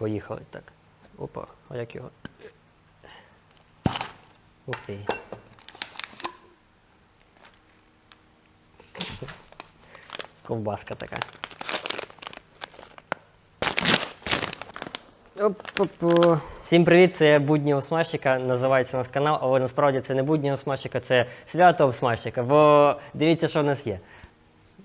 Поїхали так. Опа, а як його? Ух ти. Ковбаска така. Оп-оп-о. Всім привіт, це будні осмажчика, називається наш канал, але насправді це не будні осмажчика, це свято осмажчика, бо дивіться, що в нас є.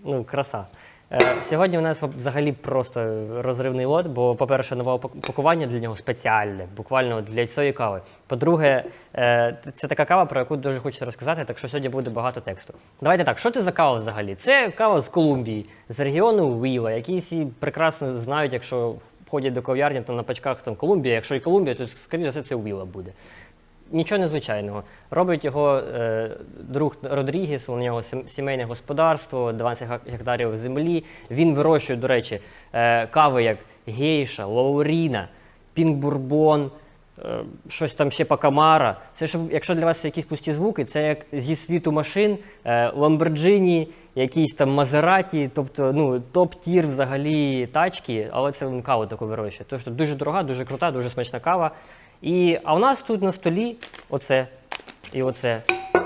Ну, краса. Е, сьогодні у нас взагалі просто розривний лот, бо, по-перше, нове пак- пакування для нього спеціальне, буквально для цієї кави. По-друге, е, це така кава, про яку дуже хочеться розказати, так що сьогодні буде багато тексту. Давайте так, що це за кава взагалі? Це кава з Колумбії, з регіону Уіла, які всі прекрасно знають, якщо ходять до кав'ярні там на пачках там Колумбія. Якщо і Колумбія, то скоріше за все це Уіла буде. Нічого незвичайного. Робить його е, друг Родрігіс, у нього сімейне господарство, 20 гектарів землі. Він вирощує, до речі, е, кави як гейша, лауріна, пінг-бурбон, е, щось там ще пакамара. Це щоб, якщо для вас якісь пусті звуки, це як зі світу машин, е, Ламборджині, якісь там Мазераті, тобто ну, топ-тір взагалі тачки, але це він каву таку вирощує. Тож дуже дорога, дуже крута, дуже смачна кава. І, а у нас тут на столі оце і оце.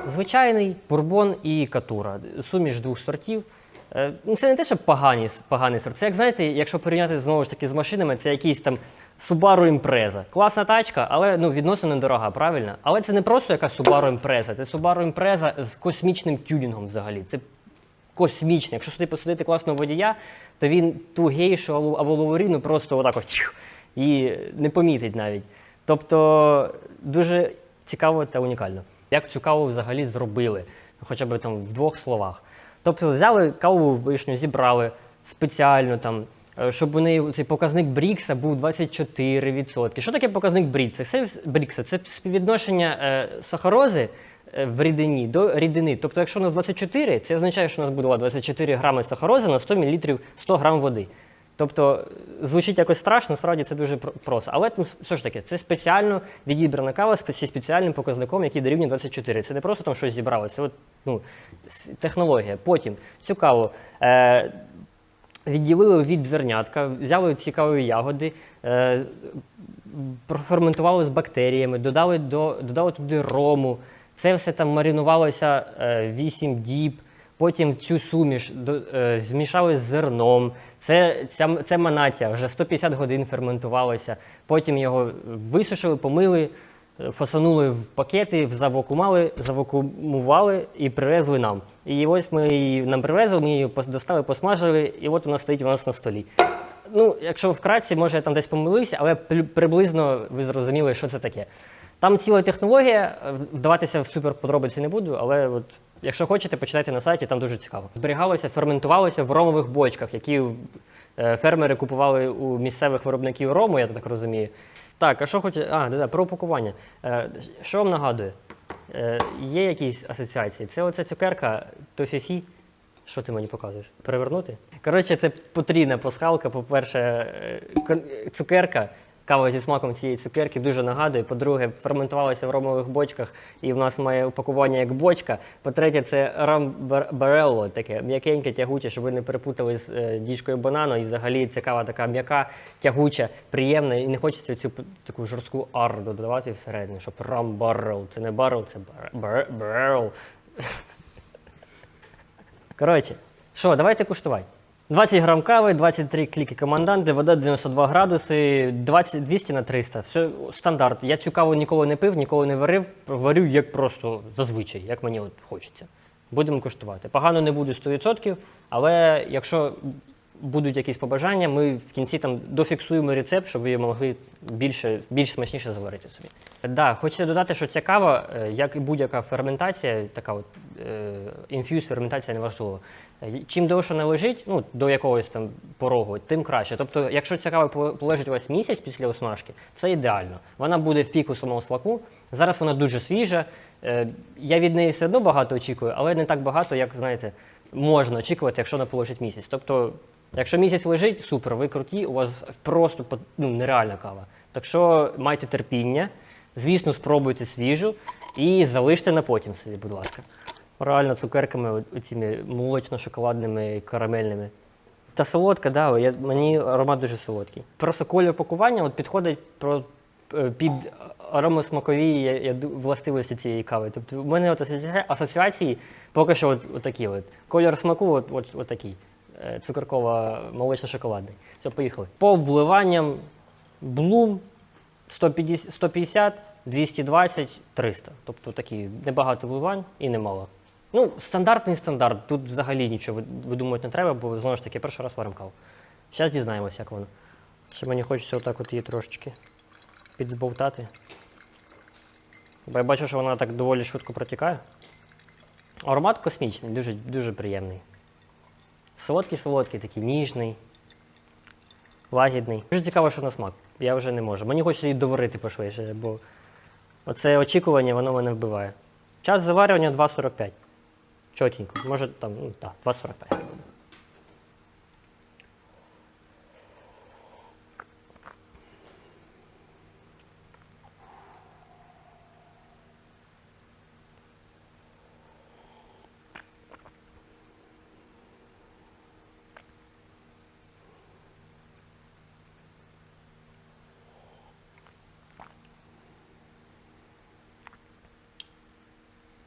Звичайний бурбон і катура. Суміш двох сортів. Е, ну, Це не те, що погані, поганий сорт. Це як знаєте, якщо порівняти знову ж таки з машинами, це якийсь там Subaru Impreza. Класна тачка, але ну, відносно недорога, правильно? Але це не просто якась Subaru Impreza, це Subaru Impreza з космічним тюнінгом взагалі. Це космічний. Якщо сюди посадити класного водія, то він ту гейшу або- ловоріну просто отак от і не помітить навіть. Тобто дуже цікаво та унікально. Як цю каву взагалі зробили, хоча б там в двох словах. Тобто взяли каву вишню, зібрали спеціально там. е, Щоб у неї цей показник Брікса був 24%. Що таке показник Брікса? Це Брікса це співвідношення е, сахарози е, в рідині до рідини. Тобто, якщо у нас 24, це означає, що у нас буде 24 грами сахарози на 100 мл 100 грам води. Тобто звучить якось страшно, насправді це дуже про- просто. Але ну, все ж таки, це спеціально відібрана кава зі спеціальним показником, який дорівнює 24. Це не просто там щось зібрали, це от, ну, технологія. Потім цю каву е, відділили від зернятка, взяли цікаві ягоди, е, проферментували з бактеріями, додали, до, додали туди рому. Це все там маринувалося е, 8 діб. Потім цю суміш е, змішали з зерном. Це, ця, це манаття вже 150 годин ферментувалося. Потім його висушили, помили, е, фасанули в пакети, завакумали, завакумували і привезли нам. І ось ми її нам привезли, ми її достали, посмажили, і от вона стоїть у нас на столі. Ну, якщо вкратці, може я там десь помилився, але приблизно ви зрозуміли, що це таке. Там ціла технологія, е, вдаватися в супер подробиці не буду, але от, якщо хочете, почитайте на сайті, там дуже цікаво. Зберігалося, ферментувалося в ромових бочках, які е, фермери купували у місцевих виробників рому, я так розумію. Так, а що хоче. А, да-да, про упакування. Е, що вам нагадує? Е, є якісь асоціації? Це оця цукерка Тофіфі. Що ти мені показуєш? Перевернути? Коротше, це потрійна пасхалка. По-перше, цукерка, кава зі смаком цієї цукерки дуже нагадує. По-друге, ферментувалася в ромових бочках, і в нас має упакування як бочка. По-третє, це рамбарелло, таке м'якеньке, тягуче, щоб ви не перепутали з е, діжкою банану. І взагалі ця кава така м'яка, тягуча, приємна. І не хочеться цю таку жорстку ар додавати всередині, щоб рамбарел. Це не баррел, це баррел. Коротше, що, давайте куштувати. 20 грам кави, 23 кліки команданти, вода 92 градуси, 20, 200 на 300. Все стандарт. Я цю каву ніколи не пив, ніколи не варив. Варю як просто зазвичай, як мені от хочеться. Будемо коштувати. Погано не буде 100%, але якщо будуть якісь побажання, ми в кінці там дофіксуємо рецепт, щоб ви могли більше, більш смачніше заварити собі. Да, хочеться додати, що ця кава, е, як і будь-яка ферментація, така от е, інф'юз ферментація неважливо. Е, Чим довше вона лежить, ну до якогось там порогу, тим краще. Тобто, якщо ця кава полежить у вас місяць після осмажки, це ідеально. Вона буде в піку самого смаку. Зараз вона дуже свіжа. Е, Я від неї все одно багато очікую, але не так багато, як знаєте, можна очікувати, якщо вона полежить місяць. Тобто, якщо місяць лежить, супер, ви круті, у вас просто ну, нереальна кава. Так що майте терпіння, звісно, спробуйте свіжу і залиште на потім собі, будь ласка. Реально цукерками, оціми молочно-шоколадними, карамельними. Та солодка, да, я, мені аромат дуже солодкий. Просто колір пакування от підходить про, е, під аромосмакові я, я, властивості цієї кави. Тобто в мене от асоціації поки що от, от такі. От. Колір смаку от, от, от такий. Е, Цукеркова молочно-шоколадний. Все, поїхали. По вливанням Bloom 150, 150, 220, 300. Тобто такі небагато вливань і немало. Ну, стандартний стандарт. Тут взагалі нічого видумувати не треба, бо знову ж таки перший раз варимо каву. Зараз дізнаємося, як воно. Ще мені хочеться отак от її трошечки підзбовтати. Бо я бачу, що вона так доволі швидко протікає. Аромат космічний, дуже, дуже приємний. Солодкий-солодкий, такий ніжний, лагідний. Дуже цікаво, що на смак. Я вже не можу. Мені хочеться її доварити пошвидше, бо оце очікування, воно мене вбиває. Час заварювання 2.45. Чотенько. Може там, ну так, 2.45.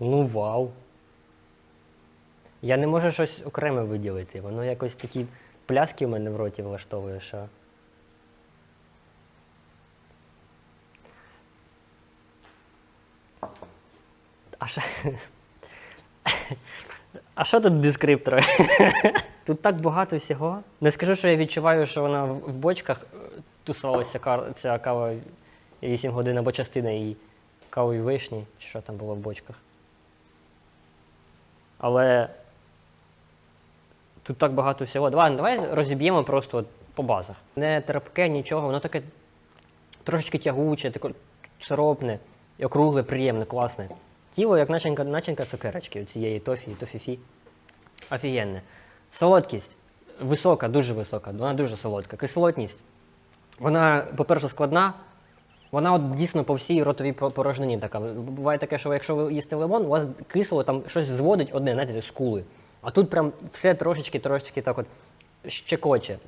Ну вау. Я не можу щось окреме виділити. Воно якось такі пляски в мене в роті влаштовує, що. А що? А що тут дескриптори? Тут так багато всього. Не скажу, що я відчуваю, що вона в бочках е, тусувалася ця кава 8 годин або частина її кави вишні, чи що там було в бочках. Але тут так багато всього. Давай, давай розіб'ємо просто от по базах. Не терпке, нічого, воно таке трошечки тягуче, таке сиропне, і округле, приємне, класне. Тіло, як начинка, начинка цукерочки цієї тофі, тофіфі. Офігенне. Солодкість висока, дуже висока, вона дуже солодка. Кислотність. Вона, по-перше, складна. Вона от дійсно по всій ротовій по- порожнині така. Буває таке, що якщо ви їсте лимон, у вас кисло там щось зводить одне, знаєте, скули. А тут прям все трошечки, трошечки так от щекоче,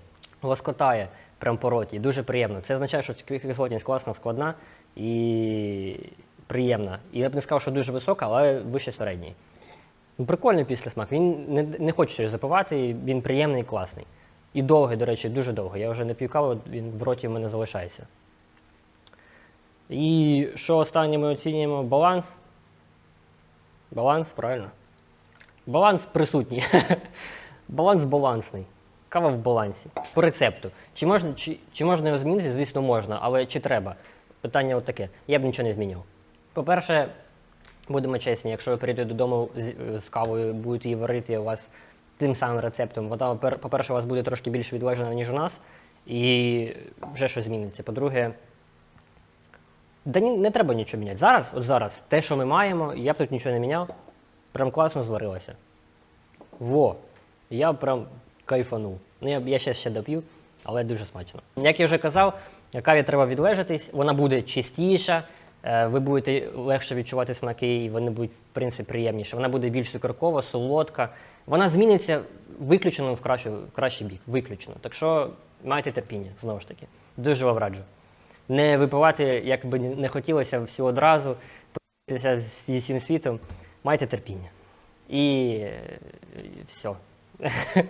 лоскотає прям по роті. Дуже приємно. Це означає, що кислотність класна, складна і приємна. І я б не сказав, що дуже висока, але вище середньої. Ну, прикольний післясмак. Він не, не його запивати, він приємний і класний. І довгий, до речі, дуже довгий. Я вже не п'ю каву, він в роті в мене залишається. І що останнє ми оцінюємо? Баланс. Баланс, правильно. Баланс присутній. Баланс балансний. Кава в балансі. По рецепту. Чи можна, чи, чи можна його змінити? Звісно, можна, але чи треба? Питання от таке. Я б нічого не змінював. По-перше, будемо чесні, якщо ви прийдете додому з, з кавою, будете її варити у вас тим самим рецептом, пер- по-перше, у вас буде трошки більш відлежена, ніж у нас, і вже щось зміниться. По-друге, да ні, не треба нічого міняти. Зараз, от зараз, те, що ми маємо, я б тут нічого не міняв, прям класно зварилося. Во! Я прям кайфанув. Ну, я, я ще ще доп'ю, але дуже смачно. Як я вже казав, каві треба відлежатись, вона буде чистіша, е, ви будете легше відчувати смаки, і вони будуть, в принципі, приємніше. Вона буде більш цукеркова, солодка. Вона зміниться виключено в кращий, в кращий бік. Виключно. Так що майте терпіння, знову ж таки. Дуже вам раджу. Не випивати, як би не хотілося, всю одразу, поділитися зі всім світом. Майте терпіння. І, е, все.